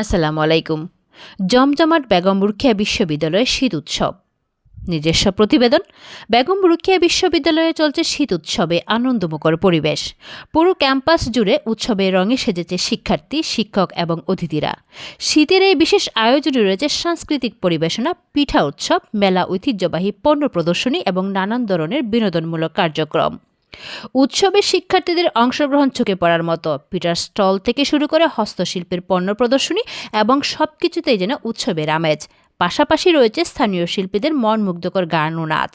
আসসালামু আলাইকুম। জমজমাট বেগম রুখিয়া বিশ্ববিদ্যালয়ের শীত উৎসব। নিজস্ব প্রতিবেদন, বেগম রুখিয়া বিশ্ববিদ্যালয়ে চলছে শীত উৎসবে আনন্দমুখর পরিবেশ। পুরো ক্যাম্পাস জুড়ে উৎসবে রঙে সেজেছে শিক্ষার্থী, শিক্ষক এবং অতিথিরা। শীতের এই বিশেষ আয়োজনে রয়েছে সাংস্কৃতিক পরিবেশনা, পিঠা উৎসব, মেলা ঐতিহ্যবাহী পণ্য প্রদর্শনী এবং নানান ধরনের বিনোদনমূলক কার্যক্রম। উৎসবে শিক্ষার্থীদের অংশগ্রহণ চোখে পড়ার মতো। পিটার স্টল থেকে শুরু করে হস্তশিল্পের পণ্য প্রদর্শনী এবং সব কিছুতেই যেন উৎসবের আমেজ। পাশাপাশি রয়েছে স্থানীয় শিল্পীদের মন মুগ্ধকর গান ও নাচ।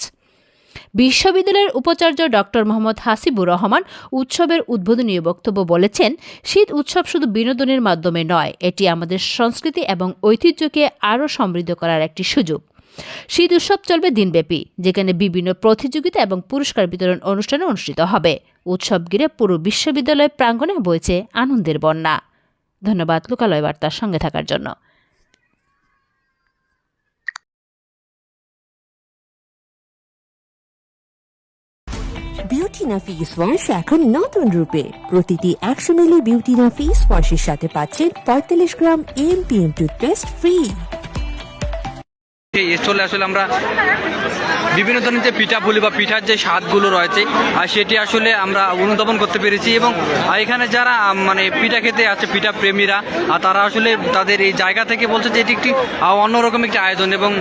বিশ্ববিদ্যালয়ের উপাচার্য ডক্টর মোহাম্মদ হাসিবুর রহমান উৎসবের উদ্বোধনী বক্তব্য বলেছেন, শীত উৎসব শুধু বিনোদনের মাধ্যমে নয়, এটি আমাদের সংস্কৃতি এবং ঐতিহ্যকে আরও সমৃদ্ধ করার একটি সুযোগ। শীত উৎসব চলবে দিনব্যাপী, যেখানে বিভিন্ন প্রতিযোগিতা এবং পুরস্কার বিতরণ অনুষ্ঠান অনুষ্ঠিত হবে। উৎসব ঘিরে পুরো বিশ্ববিদ্যালয় প্রাঙ্গণে বইছে আনন্দের বন্যা। ধন্যবাদ লোকালয় বার্তার সঙ্গে থাকার জন্য। বিউটিনা ফেস ওয়াশ এখন নতুন রূপে। প্রতিটি একশো মিলি বিউটিনা ফেস ওয়াশের সাথে পাচ্ছেন পঁয়তাল্লিশ গ্রাম এমপিএম টুথপেস্ট ফ্রি স্টলে আসলে আমরা বিভিন্ন ধরনের যে পিঠা পুলি বা পিঠার যে স্বাদগুলো রয়েছে আর সেটি আসলে আমরা অনুধাবন করতে পেরেছি এবং এখানে যারা মানে পিঠা খেতে আছে পিঠা প্রেমীরা আর তারা আসলে তাদের এই জায়গা থেকে বলছে যে এটি একটি অন্যরকম একটি আয়োজন এবং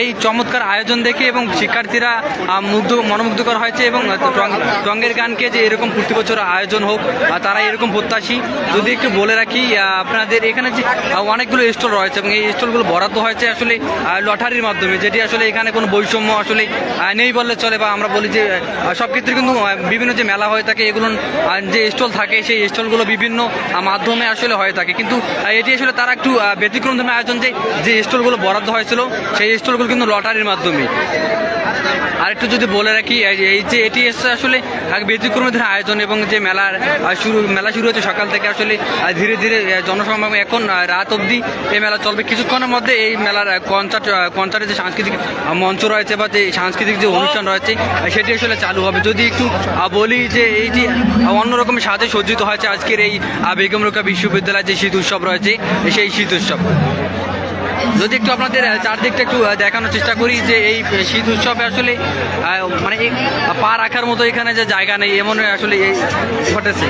এই চমৎকার আয়োজন দেখে এবং শিক্ষার্থীরা মুগ্ধ মনোমুগ্ধকর হয়েছে এবং টঙ্গের গানকে যে এরকম প্রতি বছর আয়োজন হোক তারা এরকম প্রত্যাশী। যদি একটু বলে রাখি আপনাদের এখানে যে অনেকগুলো স্টল রয়েছে এবং এই স্টলগুলো বরাদ্দ হয়েছে আসলে আহ, লটারির মাধ্যমে, যেটি আসলে এখানে কোনো বৈষম্য আসলে নেই বললে চলে, বা আমরা বলি যে সব ক্ষেত্রে কিন্তু বিভিন্ন যে মেলা হয়ে থাকে, এগুলো যে স্টল থাকে, সেই স্টলগুলো বিভিন্ন মাধ্যমে আসলে হয়ে থাকে। কিন্তু এটি আসলে তারা একটু ব্যতিক্রম ধর্মের আয়োজন যে যে স্টলগুলো বরাদ্দ হয়েছিল, সেই স্টলগুলো কিন্তু লটারির মাধ্যমে। আর একটু যদি বলে রাখি, এই যে- এটি আসলে এক ব্যতিক্রমী ধরনের আয়োজন এবং যে মেলার শুরু, মেলা শুরু হচ্ছে সকাল থেকে আসলে ধীরে ধীরে জনসমাগম এখন রাত অবধি এই মেলা চলবে। কিছুক্ষণের মধ্যে এই মেলার কনসার্ট কনসার্টের যে সাংস্কৃতিক মঞ্চ রয়েছে বা যে সাংস্কৃতিক যে অনুষ্ঠান রয়েছে সেটি আসলে চালু হবে। যদি একটু বলি যে এই যে অন্যরকম সাজে সজ্জিত হয়েছে আজকের এই বেগম রোকা বিশ্ববিদ্যালয়ের যে শীত উৎসব রয়েছে, সেই শীত উৎসব। যদি একটু আপনাদের চারদিকটা একটু দেখানোর চেষ্টা করি যে এই শীত উৎসবে আসলে মানে পা রাখার মতো এখানে যে জায়গা নেই এমন আসলে এই ঘটেছে।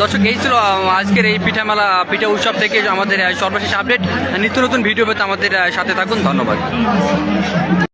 দর্শক, এই ছিল আজকের এই পিঠা মেলা পিঠা উৎসব থেকে আমাদের সর্বশেষ আপডেট। নিত্য নতুন ভিডিও পেতে আমাদের সাথে থাকুন। ধন্যবাদ।